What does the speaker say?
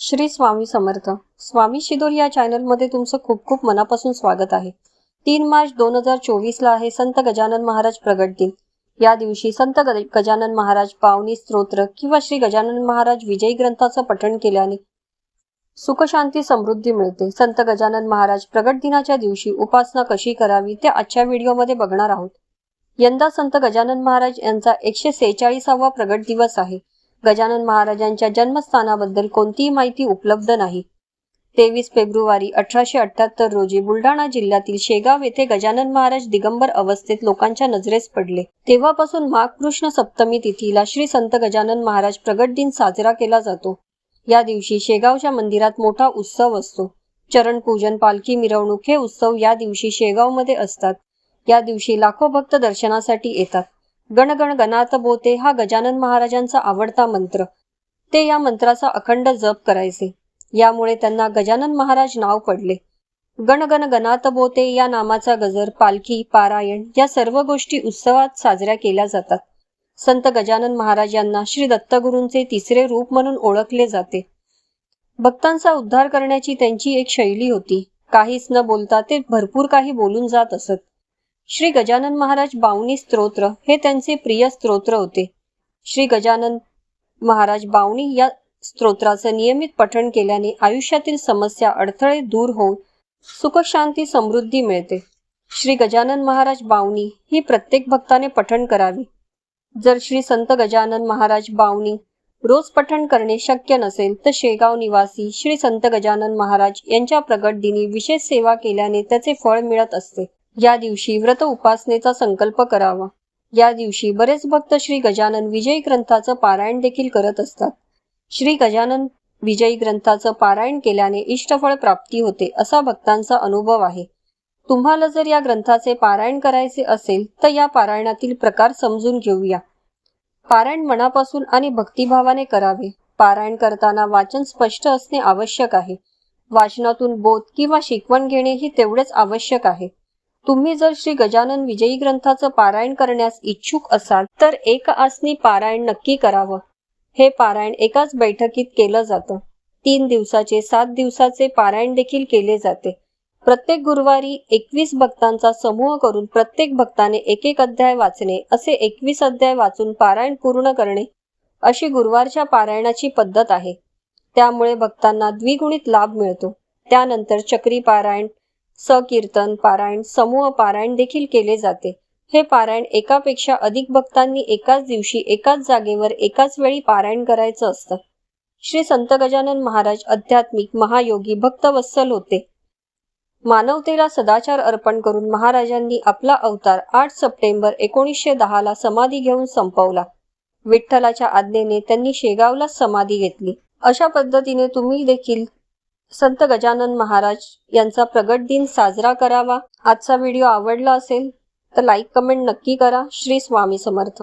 श्री स्वामी समर्थ. स्वामी शिदोर या चॅनलमध्ये तुमचं खूप खूप मनापासून स्वागत आहे. तीन मार्च दोन हजार चोवीसला आहे संत गजानन महाराज प्रगट दिन. या दिवशी संत ग- गजानन महाराज पावनी स्तोत्र किंवा श्री गजानन महाराज विजयी ग्रंथाचं पठण केल्याने सुखशांती समृद्धी मिळते. संत गजानन महाराज प्रगट दिनाच्या दिवशी उपासना कशी करावी ते आजच्या व्हिडिओमध्ये बघणार आहोत. यंदा संत गजानन महाराज यांचा एकशे सेहेचाळीसावा प्रगट दिवस आहे. गजानन महाराजांच्या जन्मस्थानाबद्दल कोणतीही माहिती उपलब्ध नाही. तेवीस फेब्रुवारी अठराशे अठ्याहत्तर रोजी बुलढाणा जिल्ह्यातील शेगाव येथे गजानन महाराज दिगंबर अवस्थेत लोकांच्या नजरेस पडले. तेव्हापासून महाकृष्ण सप्तमी तिथीला श्री संत गजानन महाराज प्रगट दिन साजरा केला जातो. या दिवशी शेगावच्या मंदिरात मोठा उत्सव असतो. चरण पूजन पालखी मिरवणूक हे उत्सव या दिवशी शेगावमध्ये असतात. या दिवशी लाखो भक्त दर्शनासाठी येतात. गणगण गणात बोते हा गजानन महाराजांचा आवडता मंत्र. ते या मंत्राचा अखंड जप करायचे. यामुळे त्यांना गजानन महाराज नाव पडले. गणगण गणात बोते या नामाचा गजर पालखी पारायण या सर्व गोष्टी उत्सवात साजऱ्या केल्या जातात. संत गजानन महाराज यांना श्री दत्तगुरूंचे तिसरे रूप म्हणून ओळखले जाते. भक्तांचा उद्धार करण्याची त्यांची एक शैली होती. काहीच न बोलता ते भरपूर काही बोलून जात असत. श्री गजानन महाराज बावनी स्तोत्र हे त्यांचे प्रिय स्तोत्र होते. श्री गजानन महाराज बावनी या स्तोत्राचं नियमित पठण केल्याने आयुष्यातील समस्या अडथळे दूर होऊन सुखशांती समृद्धी मिळते. श्री गजानन महाराज बावनी ही प्रत्येक भक्ताने पठण करावी. जर श्री संत गजानन महाराज बावनी रोज पठण करणे शक्य नसेल तर शेगाव निवासी श्री संत गजानन महाराज यांच्या प्रगट दिनी विशेष सेवा केल्याने त्याचे फळ मिळत असते. या दिवशी व्रत उपासनेचा संकल्प करावा. या दिवशी बरेच भक्त श्री गजानन विजयी ग्रंथाचं पारायण देखील करत असतात. श्री गजानन विजयी ग्रंथाचं पारायण केल्याने इष्टफळ प्राप्ती होते असा भक्तांचा अनुभव आहे. तुम्हाला जर या ग्रंथाचे पारायण करायचे असेल तर या पारायणातील प्रकार समजून घेऊया. पारायण मनापासून आणि भक्तिभावाने करावे. पारायण करताना वाचन स्पष्ट असणे आवश्यक आहे. वाचनातून बोध किंवा शिकवण घेणे ही तेवढेच आवश्यक आहे. तुम्ही जर श्री गजानन विजयी ग्रंथाचं पारायण करण्यास इच्छुक असाल तर एक आसनी पारायण नक्की करावं. हे पारायण एकाच बैठकीत केलं जातं. तीन दिवसाचे सात दिवसाचे पारायण देखील केले जाते. प्रत्येक गुरुवारी एकवीस भक्तांचा समूह करून प्रत्येक भक्ताने एक एक अध्याय वाचणे असे एकवीस अध्याय वाचून पारायण पूर्ण करणे अशी गुरुवारच्या पारायणाची पद्धत आहे. त्यामुळे भक्तांना द्विगुणित लाभ मिळतो. त्यानंतर चक्री पारायण सकीर्तन पारायण समूह पारायण देखील केले जाते. हे पारायण एकापेक्षा अधिक भक्तांनी एकाच दिवशी एकाच जागेवर एकाच वेळी पारायण करायचं असतं. श्री संत गजानन महाराज आध्यात्मिक महायोगी भक्तवत्सल होते. मानवतेला सदाचार अर्पण करून महाराजांनी आपला अवतार आठ सप्टेंबर एकोणीसशे दहाला समाधी घेऊन संपवला. विठ्ठलाच्या आज्ञेने त्यांनी शेगावला समाधी घेतली. अशा पद्धतीने तुम्ही देखील संत गजानन महाराज यांचा प्रगट दिन साजरा करावा. आजचा व्हिडिओ आवडला असेल तर लाईक कमेंट नक्की करा. श्री स्वामी समर्थ.